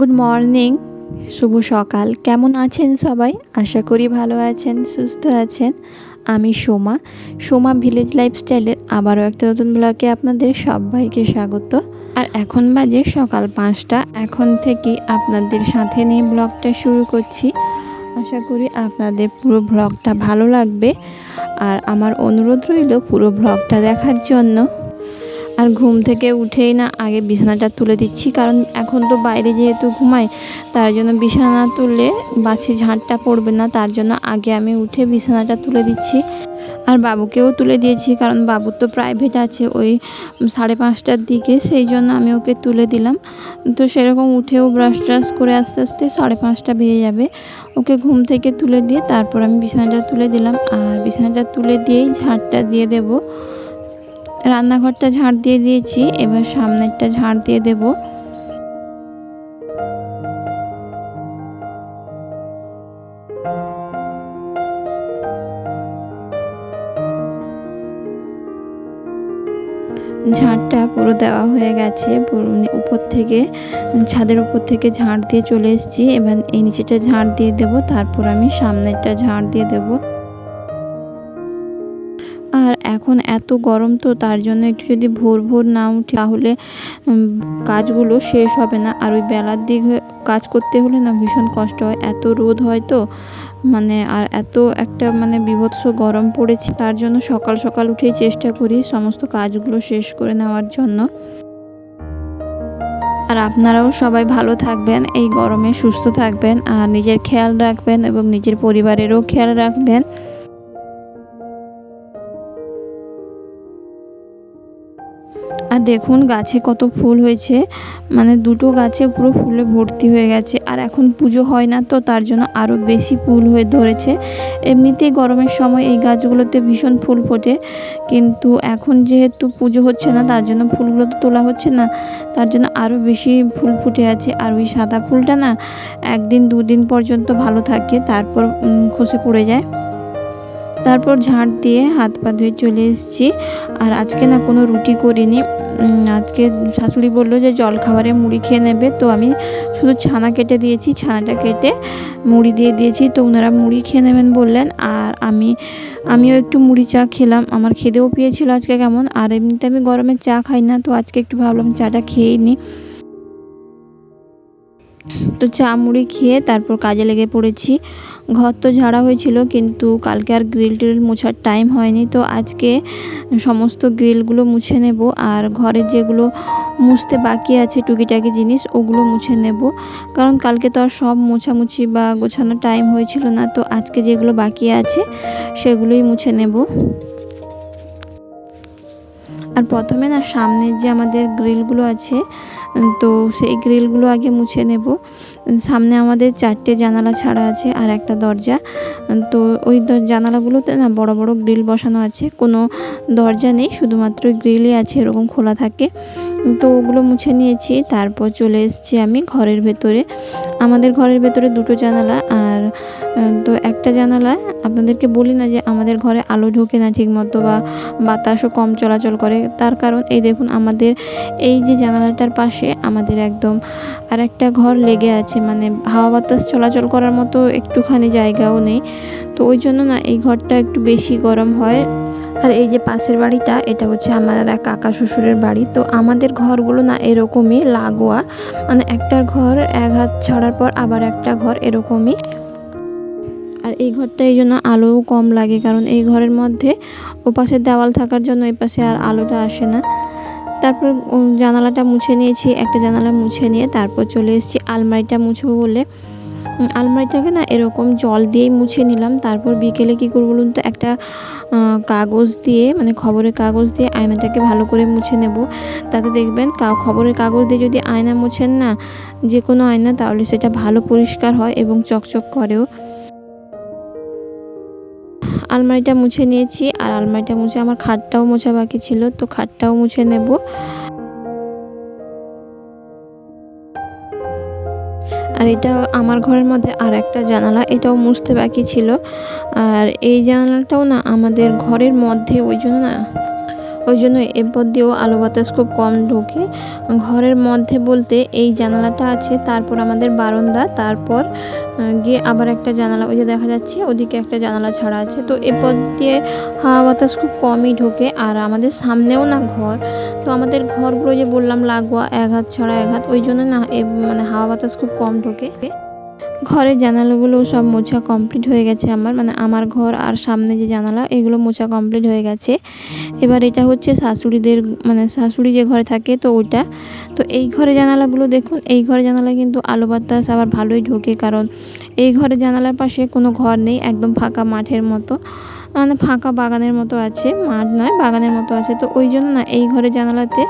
Good morning শুভ সকাল। কেমন আছেন সবাই? আশা করি ভালো আছেন, সুস্থ আছেন। আমি সোমা। সোমা ভিলেজ লাইফস্টাইলের আবারও একটা নতুন ব্লগে আপনাদের সবাইকে স্বাগত। আর এখন বাজে সকাল পাঁচটা। এখন থেকে আপনাদের সাথে নিয়ে ব্লগটা শুরু করছি। আশা করি আপনাদের পুরো ব্লগটা ভালো লাগবে। আর আমার অনুরোধ রইল পুরো ব্লগটা দেখার জন্য। আর ঘুম থেকে উঠেই না আগে বিছানাটা তুলে দিচ্ছি। কারণ এখন তো বাইরে যেহেতু ঘুমাই, তার জন্য বিছানা তুললে বাসি ঝাঁটটা পড়বে না, তার জন্য আগে আমি উঠে বিছানাটা তুলে দিচ্ছি। আর বাবুকেও তুলে দিয়েছি, কারণ বাবুর তো প্রাইভেট আছে ওই সাড়ে পাঁচটার দিকে, সেই জন্য আমি ওকে তুলে দিলাম। তো সেরকম উঠেও ব্রাশ ট্রাশ করে আস্তে আস্তে সাড়ে পাঁচটা বেজে যাবে। ওকে ঘুম থেকে তুলে দিয়ে তারপর আমি বিছানাটা তুলে দিলাম। আর বিছানাটা তুলে দিয়েই ঝাঁটটা দিয়ে দেবো। রান্নাঘরটা ঝাড় দিয়ে দিয়েছি, এবার সামনেরটা ঝাড় দিয়ে দেব। ঝাড়টা পুরো দেওয়া হয়ে গেছে, পুরো উপর থেকে, ছাদের উপর থেকে ঝাড় দিয়ে চলে এসেছি। এবার এই নিচেটা ঝাড় দিয়ে দেব, তারপর আমি সামনেরটা ঝাড় দিয়ে দেবো। এখন এত গরম তো তার জন্য একটু যদি ভোর ভোর না উঠি তাহলে কাজগুলো শেষ হবে না। আর ওই বেলার দিক কাজ করতে হলে না ভীষণ কষ্ট হয়। এত রোদ হয় তো মানে আর এত একটা মানে বিভৎস গরম পড়েছে, তার জন্য সকাল সকাল উঠেই চেষ্টা করি সমস্ত কাজগুলো শেষ করে নেওয়ার জন্য। আর আপনারাও সবাই ভালো থাকবেন, এই গরমে সুস্থ থাকবেন, আর নিজের খেয়াল রাখবেন এবং নিজের পরিবারেরও খেয়াল রাখবেন। দেখুন গাছে কত ফুল হয়েছে। মানে দুটো গাছে পুরো ফুলে ভর্তি হয়ে গেছে। আর এখন পুজো হয় না তো, তার জন্য আরও বেশি ফুল হয়ে ধরেছে। এমনিতেই গরমের সময় এই গাছগুলোতে ভীষণ ফুল ফোটে। কিন্তু এখন যেহেতু পুজো হচ্ছে না, তার জন্য ফুলগুলো তো তোলা হচ্ছে না, তার জন্য আরও বেশি ফুল ফুটে আছে। আর ওই সাদা ফুলটা না, একদিন দুদিন পর্যন্ত ভালো থাকে, তারপর খসে পড়ে যায়। তারপর ঝাঁট দিয়ে হাত পা ধুয়ে চলে এসেছি। আর আজকে না কোনো রুটি করিনি। আজকে শাশুড়ি বলল যে জল খাবারে মুড়ি খেয়ে নেবে। তো আমি শুধু ছানা কেটে দিয়েছি, ছানাটা কেটে মুড়ি দিয়ে দিয়েছি। তো ওনারা মুড়ি খেয়ে নেবেন বললেন। আর আমি, আমিও একটু মুড়ি চা খেলাম। আমার খেদেও পেয়েছিল আজকে কেমন। আর এমনিতে আমি গরমে চা খাই না। তো আজকে একটু ভাবলাম চাটা খেয়েই নিই। তো চা মুড়ি খেয়ে তারপর কাজে লেগে পড়েছি। ঘর তো ঝাড়া হয়েছিল, কিন্তু কালকে আর গ্রিল টিল মোছার টাইম হয়নি, তো আজকে সমস্ত গ্রিলগুলো মুছে নেব আর ঘরের যেগুলো মুছতে বাকি আছে টুকিটাকি জিনিস, ওগুলো মুছে নেব। কারণ কালকে তো আর সব মোছামুছি বা গোছানো টাইম হয়েছিল না, তো আজকে যেগুলো বাকি আছে সেগুলোই মুছে নেব। আর প্রথমে না সামনের যে আমাদের গ্রিলগুলো আছে তো সেই গ্রিলগুলো আগে মুছে নেব। সামনে আমাদের চারটে জানালা ছাড়া আছে আর একটা দরজা। তো ওই জানালাগুলোতে না বড় বড় গ্রিল বসানো আছে। কোনো দরজা নেই, শুধুমাত্র গ্রিলই আছে, এরকম খোলা থাকে। তো ওগুলো মুছে নিয়েছি, তারপর চলে এসেছি আমি ঘরের ভেতরে। আমাদের ঘরের ভেতরে দুটো জানালা আর তো একটা জানালা, আপনাদেরকে বলি না যে আমাদের ঘরে আলো ঢোকে না ঠিক মতো বা বাতাসও কম চলাচল করে। তার কারণ এই দেখুন আমাদের এই যে জানালাটার পাশে আমাদের একদম আর একটা ঘর লেগে আছে। মানে হাওয়া বাতাস চলাচল করার মতো একটুখানি জায়গাও নেই। তো ওই জন্য না এই ঘরটা একটু বেশি গরম হয়। আর এই যে পাশের বাড়িটা, এটা হচ্ছে আমার এক কাকা শ্বশুরের বাড়ি। তো আমাদের ঘরগুলো না এরকমই লাগোয়া। মানে একটার ঘর এক হাত ছাড়ার পর আবার একটা ঘর এরকমই। আর এই ঘরটা এই জন্য আলোও কম লাগে, কারণ এই ঘরের মধ্যে ও পাশে দেওয়াল থাকার জন্য এই পাশে আর আলোটা আসে না। তারপর জানালাটা মুছে নিয়েছি, একটা জানালা মুছে নিয়ে তারপর চলে এসেছি। আলমারিটা মুছবো বলে আলমারিটাকে না এরকম জল দিয়েই মুছে নিলাম। তারপর বিকেলে কী করব বলুন তো, একটা কাগজ দিয়ে মানে খবরের কাগজ দিয়ে আয়নাটাকে ভালো করে মুছে নেব। তাতে দেখবেন খবরের কাগজ দিয়ে যদি আয়না মুছেন না, যে কোনো আয়না, তাহলে সেটা ভালো পরিষ্কার হয় এবং চকচক করেও। আলমারিটা মুছে নিয়েছি আর আলমারিটা মুছে আমার খাটটাও মোছা বাকি ছিল, তো খাটটাও মুছে নেব। আর এটা আমার ঘরের মধ্যে আর একটা জানালা, এটাও মুছতে বাকি ছিল। আর এই জানালাটাও না আমাদের ঘরের মধ্যে, ওই জন্য না ওই জন্য এরপর দিয়েও আলো বাতাস খুব কম ঢোকে। ঘরের মধ্যে বলতে এই জানালাটা আছে, তারপর আমাদের বারান্দা, তারপর গিয়ে আবার একটা জানালা, ওই যে দেখা যাচ্ছে, ওদিকে একটা জানালা ছাড়া আছে। তো এরপর দিয়ে হাওয়া বাতাস খুব কমই ঢোকে, আর আমাদের সামনেও না ঘর। তো আমাদের ঘরগুলো যে বললাম, লাগোয়া, এক হাত ছাড়া এক হাত, ওই জন্য না মানে হাওয়া বাতাস খুব কম ঢোকে। ঘরের জানালাগুলো সব মোছা কমপ্লিট হয়ে গেছে আমার। মানে আমার ঘর আর সামনে যে জানালা, এগুলো মোছা কমপ্লিট হয়ে গেছে। এবার এটা হচ্ছে শাশুড়িদের মানে শাশুড়ি যে ঘরে থাকে তো ওইটা। তো এই ঘরে জানালাগুলো দেখুন, এই ঘরে জানালা কিন্তু আলো বাতাস আবার ভালোই ঢোকে, কারণ এই ঘরে জানালার পাশে কোনো ঘর নেই, একদম ফাঁকা মাঠের মতো। মানে ফাঁকা বাগানের মতো আছে, মাঠ নয়, বাগানের মতো আছে। তো ওই জন্য না, এই ঘরে জানালাতে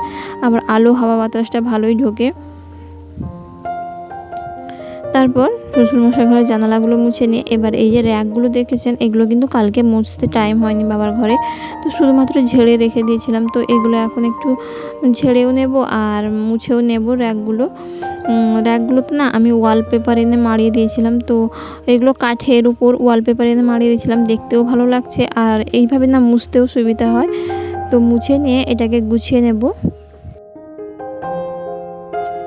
আবার আলো, হাওয়া, বাতাসটা ভালোই ঢোকে। তারপর শ্বশুরমশাই ঘরের জানালাগুলো মুছে নিয়ে এবার এই যে র্যাকগুলো দেখেছেন এগুলো কিন্তু কালকে মুছতে টাইম হয়নি বাবার ঘরে। তো শুধুমাত্র ঝেড়ে রেখে দিয়েছিলাম। তো এগুলো এখন একটু ঝেড়েও নেব আর মুছেও নেব র্যাকগুলো। উম, র্যাকগুলোতে না আমি ওয়ালপেপার এনে মারিয়ে দিয়েছিলাম। তো এগুলো কাঠের উপর ওয়ালপেপার এনে মারিয়ে দিয়েছিলাম। দেখতেও ভালো লাগছে আর এইভাবে না মুছতেও সুবিধা হয়। তো মুছে নিয়ে এটাকে গুছিয়ে নেব।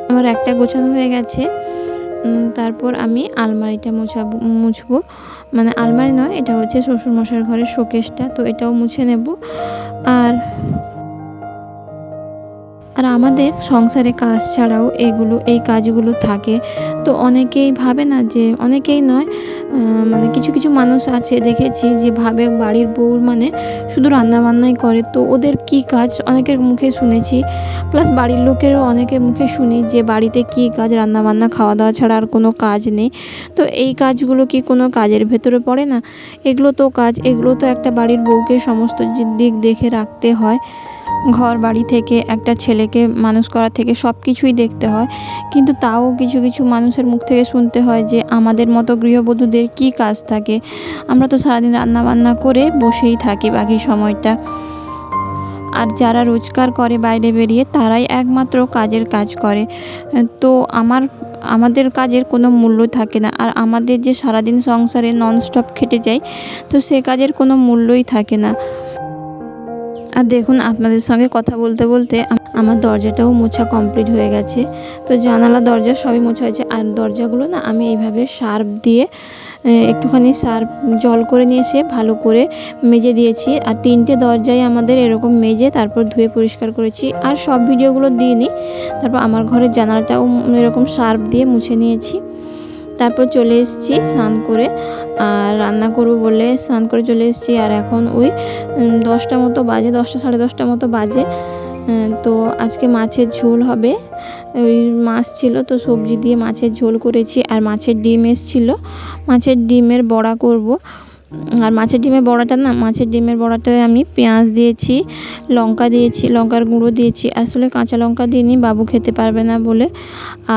আমার একটা গোছানো হয়ে গেছে। তারপর আমি আলমারিটা মুছাবো, মুছবো। মানে আলমারি নয়, এটা হচ্ছে শ্বশুরমশার ঘরের শোকেসটা, তো এটাও মুছে নেব। আর আর আমাদের সংসারে কাজ ছাড়াও এগুলো, এই কাজগুলো থাকে। তো অনেকেই ভাবে না যে, অনেকেই নয় মানে কিছু কিছু মানুষ আছে দেখেছি যে ভাবে বাড়ির বউ মানে শুধু রান্নাবান্নাই করে। তো ওদের কি কাজ? অনেকের মুখে শুনেছি। প্লাস বাড়ির লোকেরও অনেকের মুখে শুনি যে বাড়িতে কি কাজ? রান্নাবান্না খাওয়া দাওয়া ছাড়া আর কোনো কাজ নেই। তো এই কাজগুলো কি কোনো কাজের ভেতরে পড়ে না? এগুলো তো কাজ, এগুলো তো একটা বাড়ির বউকে সমস্ত দিক দেখে রাখতে হয়। ঘর বাড়ি থেকে, একটা ছেলেকে মানুষ করা থেকে সব কিছুই দেখতে হয়। কিন্তু তাও কিছু কিছু মানুষের মুখ থেকে শুনতে হয় যে আমাদের মতো গৃহবধূদের কি কাজ থাকে। আমরা তো সারাদিন রান্না বান্না করে বসেই থাকি বাকি সময়টা। আর যারা রোজগার করে বাইরে বেরিয়ে, তারাই একমাত্র কাজের কাজ করে। তো আমার, আমাদের কাজের কোনো মূল্য থাকে না। আর আমাদের যে সারাদিন সংসারে ননস্টপ খেটে যায়, তো সে কাজের কোনো মূল্যই থাকে না। আর দেখুন, আপনাদের সঙ্গে কথা বলতে বলতে আমার দরজাটাও মোছা কমপ্লিট হয়ে গেছে। তো জানালা, দরজা সবই মোছা হয়েছে। আর দরজাগুলো না আমি এইভাবে শার্প দিয়ে একটুখানি সার্ফ জল করে নিয়ে এসে ভালো করে মেজে দিয়েছি। আর তিনটে দরজায় আমাদের এরকম মেজে তারপর ধুয়ে পরিষ্কার করেছি। আর সব ভিডিওগুলো দিইনি, তারপর আমার ঘরের জানালাটাও এরকম সার্ফ দিয়ে মুছে নিয়েছি। তারপর চলে এসেছি স্নান করে, আর রান্না করব বলে স্নান করে চলে এসেছি। আর এখন ওই দশটা মতো বাজে, দশটা সাড়ে দশটা মতো বাজে। তো আজকে মাছের ঝোল হবে। ওই মাছ ছিল তো সবজি দিয়ে মাছের ঝোল করেছি। আর মাছের ডিম এসছিল। মাছের ডিমের বড়া করব। আর মাছের ডিমের বড়াটা না, মাছের ডিমের বড়াটায় আমি পেঁয়াজ দিয়েছি, লঙ্কা দিয়েছি, লঙ্কার গুঁড়ো দিয়েছি। আসলে কাঁচা লঙ্কা দিইনি, বাবু খেতে পারবে না বলে।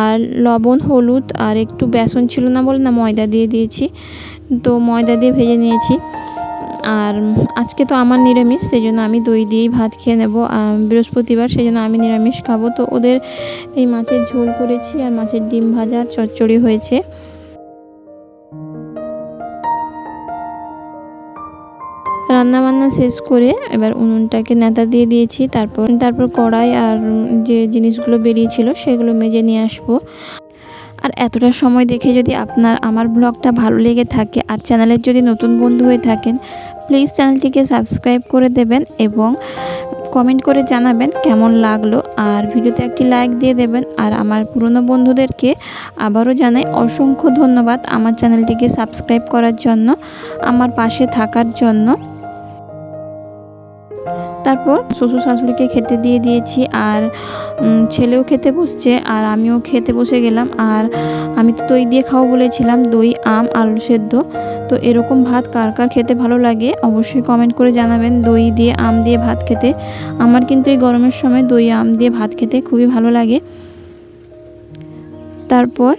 আর লবণ, হলুদ আর একটু বেসন ছিল না বলে না, ময়দা দিয়ে দিয়েছি। তো ময়দা দিয়ে ভেজে নিয়েছি। আর আজকে তো আমার নিরামিষ সেই জন্য আমি দই দিয়েই ভাত খেয়ে নেব। বৃহস্পতিবার সেই জন্য আমি নিরামিষ খাব। তো ওদের এই মাছের ঝোল করেছি আর মাছের ডিম ভাজা আর চচ্চড়ি হয়েছে। রান্না বান্না শেষ করে এবার উনুনটাকে নেতা দিয়ে দিয়েছি, তারপর তারপর কড়াই আর যে জিনিসগুলো বেরিয়েছিল সেগুলো মেজে নিয়ে আসব। আর এতটা সময় দেখে যদি আপনার, আমার ব্লগটা ভালো লেগে থাকে আর চ্যানেলের যদি নতুন বন্ধু হয়ে থাকেন, প্লিজ চ্যানেলটিকে সাবস্ক্রাইব করে দেবেন এবং কমেন্ট করে জানাবেন কেমন লাগল। আর ভিডিওতে একটি লাইক দিয়ে দেবেন। আর আমার পুরনো বন্ধুদেরকে আবারও জানাই অসংখ্য ধন্যবাদ আমার চ্যানেলটিকে সাবস্ক্রাইব করার জন্য, আমার পাশে থাকার জন্য। তারপর শ্বশুর শাশুড়িকে খেতে দিয়ে দিয়েছি আর ছেলেও খেতে বসছে আর আমিও খেতে বসে গেলাম আর আমি তো দই দিয়ে খাব বলেছিলাম, দই, আম আলু সেদ্ধ। তো এরকম ভাত কার কার খেতে ভালো লাগে অবশ্যই কমেন্ট করে জানাবেন, দই দিয়ে, আম দিয়ে ভাত খেতে। আমার কিন্তু এই গরমের সময় দই, আম দিয়ে ভাত খেতে খুবই ভালো লাগে। তারপর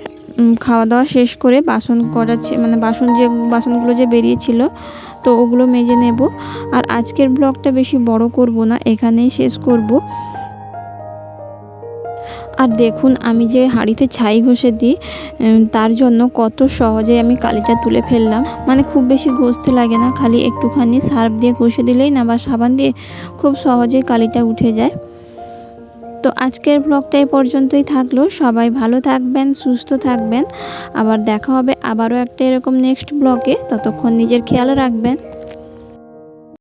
খাওয়া দাওয়া শেষ করে বাসন করাচ্ছে মানে বাসন যে, বাসনগুলো যে বেরিয়েছিল তো ওগুলো মেজে নেব। আর আজকের ব্লগটা বেশি বড় করব না, এখানেই শেষ করব। আর দেখুন, আমি যে হাঁড়িতে ছাই ঘষে দিই তার জন্য কত সহজে আমি কালিটা তুলে ফেললাম। মানে খুব বেশি ঘষতে লাগে না, খালি একটুখানি সার্ফ দিয়ে ঘষে দিলেই না, বা সাবান দিয়ে খুব সহজেই কালিটা উঠে যায়। তো আজকের ব্লগটা এই পর্যন্তই থাকল। সবাই ভালো থাকবেন, সুস্থ থাকবেন। আবার দেখা হবে আবারও একটা এরকম নেক্সট ব্লগে ততক্ষণ নিজের খেয়াল রাখবেন।